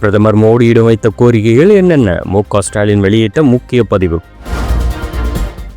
பிரதமர் மோடியிடம் வைத்த கோரிக்கைகள் என்னென்ன? மு க ஸ்டாலின் வெளியிட்ட முக்கிய பதிவு.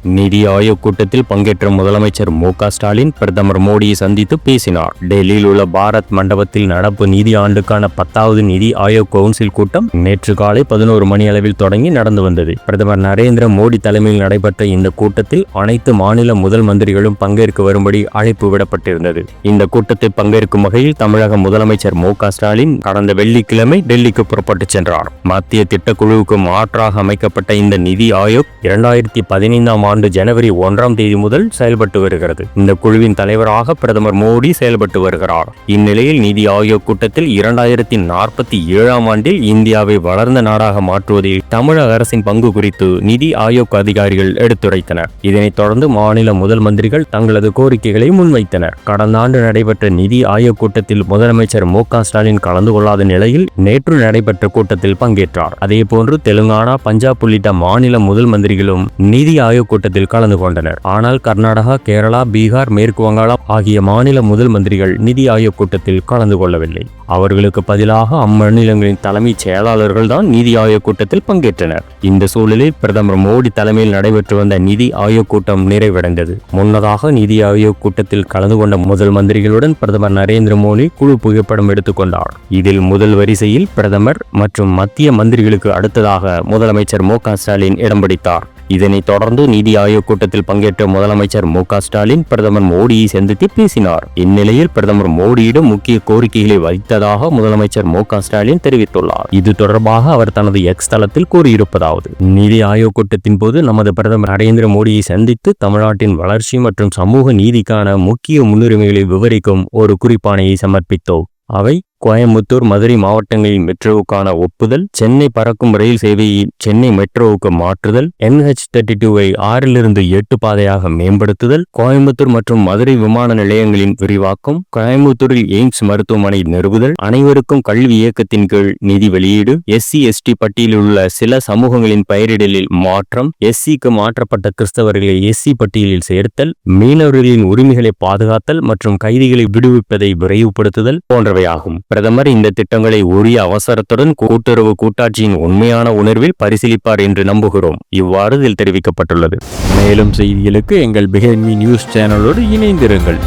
நிதி ஆயோக் கூட்டத்தில் பங்கேற்ற முதலமைச்சர் மு ஸ்டாலின் பிரதமர் மோடியை சந்தித்து பேசினார். டெல்லியில் உள்ள பாரத் மண்டபத்தில் நடப்பு நிதி ஆண்டுக்கான பத்தாவது நிதி ஆயோக் கவுன்சில் கூட்டம் நேற்று காலை பதினோரு மணி அளவில் தொடங்கி நடந்து வந்தது. பிரதமர் நரேந்திர மோடி தலைமையில் நடைபெற்ற இந்த கூட்டத்தில் அனைத்து மாநில முதல் மந்திரிகளும் பங்கேற்க வரும்படி அழைப்பு விடப்பட்டிருந்தது. இந்த கூட்டத்தில் பங்கேற்கும் வகையில் தமிழக முதலமைச்சர் மு ஸ்டாலின் கடந்த வெள்ளிக்கிழமை டெல்லிக்கு புறப்பட்டுச் சென்றார். மத்திய திட்டக்குழுவுக்கு மாற்றாக அமைக்கப்பட்ட இந்த நிதி ஆயோக் இரண்டாயிரத்தி பதினைந்தாம் ஆண்டு ஜனவரி ஒன்றாம் தேதி முதல் செயல்பட்டு வருகிறது. இந்த குழுவின் தலைவராக பிரதமர் மோடி செயல்பட்டு வருகிறார். இந்நிலையில் நிதி ஆயோக் கூட்டத்தில் இரண்டாயிரத்தி நாற்பத்தி ஏழாம் ஆண்டில் இந்தியாவை வளர்ந்த நாடாக மாற்றுவதில் தமிழக அரசின் பங்கு குறித்து நிதி ஆயோக் அதிகாரிகள் எடுத்துரைத்தனர். இதனைத் தொடர்ந்து மாநில முதல் மந்திரிகள் தங்களது கோரிக்கைகளை முன்வைத்தனர். கடந்த ஆண்டு நடைபெற்ற நிதி ஆயோக் கூட்டத்தில் முதலமைச்சர் மு ஸ்டாலின் கலந்து கொள்ளாத நிலையில் நேற்று நடைபெற்ற கூட்டத்தில் பங்கேற்றார். அதேபோன்று தெலுங்கானா பஞ்சாப் உள்ளிட்ட மாநில முதல் மந்திரிகளும் நிதி ஆயோக் கூட்டத்தில் கலந்து கொண்டனர். ஆனால் கர்நாடகா கேரளா பீகார் மேற்கு வங்காளம் ஆகிய மாநில முதல் மந்திரிகள் நிதி ஆயோக் கூட்டத்தில் கலந்து கொள்ளவில்லை. அவர்களுக்கு பதிலாக அம்மாநிலங்களின் தலைமைச் செயலாளர்கள் தான் நிதி ஆயோக் கூட்டத்தில் பங்கேற்றனர். இந்த சூழலில் பிரதமர் மோடி தலைமையில் நடைபெற்று வந்த நிதி ஆயோக் கூட்டம் நிறைவடைந்தது. முன்னதாக நிதி ஆயோக் கூட்டத்தில் கலந்து கொண்ட முதல் மந்திரிகளுடன் பிரதமர் நரேந்திர மோடி குழு புகைப்படம் எடுத்துக்கொண்டார் இதில் முதல் வரிசையில் பிரதமர் மற்றும் மத்திய மந்திரிகளுக்கு அடுத்ததாக முதலமைச்சர் மு க ஸ்டாலின் இடம் பிடித்தார். இதனைத் தொடர்ந்து நிதி ஆயோக் கூட்டத்தில் பங்கேற்ற முதலமைச்சர் மு ஸ்டாலின் பிரதமர் மோடியை சந்தித்து பேசினார். இந்நிலையில் பிரதமர் மோடியிடம் முக்கிய கோரிக்கைகளை வைத்ததாக முதலமைச்சர் மு ஸ்டாலின் தெரிவித்துள்ளார். இது தொடர்பாக அவர் தனது எக்ஸ் தளத்தில் கூறியிருப்பதாவது நிதி ஆயோக் கூட்டத்தின் போது நமது பிரதமர் நரேந்திர மோடியை சந்தித்து தமிழ்நாட்டின் வளர்ச்சி மற்றும் சமூக நீதிக்கான முக்கிய முன்னுரிமைகளை விவரிக்கும் ஒரு குறிப்பாணையை சமர்ப்பித்தோம். அவை கோயம்புத்தூர் மதுரை மாவட்டங்களின் மெட்ரோவுக்கான ஒப்புதல் சென்னை பறக்கும் ரயில் சேவையை சென்னை மெட்ரோவுக்கு மாற்றுதல் என்ஹெச் தேர்ட்டி டூவை ஆறிலிருந்து எட்டு பாதையாக மேம்படுத்துதல் கோயம்புத்தூர் மற்றும் மதுரை விமான நிலையங்களின் விரிவாக்கம் கோயம்புத்தூரில் எய்ம்ஸ் மருத்துவமனை நிறுவுதல் அனைவருக்கும் கல்வி இயக்கத்தின் கீழ் நிதி வெளியீடு எஸ்சி எஸ்டி பட்டியலில் உள்ள சில சமூகங்களின் பெயரிடலில் மாற்றம் எஸ்சிக்கு மாற்றப்பட்ட கிறிஸ்தவர்களை எஸ்சி பட்டியலில் சேர்த்தல் மீனவர்களின் உரிமைகளை பாதுகாத்தல் மற்றும் கைதிகளை விடுவிப்பதை விரைவுபடுத்துதல் போன்றவையாகும். பிரதமர் இந்த திட்டங்களை உரிய அவசரத்துடன் கூட்டுறவு கூட்டாட்சியின் உண்மையான உணர்வில் பரிசீலிப்பார் என்று நம்புகிறோம். இவ்வாறு இதில் தெரிவிக்கப்பட்டுள்ளது. மேலும் செய்திகளுக்கு எங்கள் பிஹேமி நியூஸ் சேனலோடு இணைந்திருங்கள்.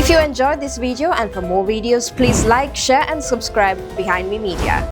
If you enjoyed this video and for more videos, please like, share and subscribe Behind Me Media.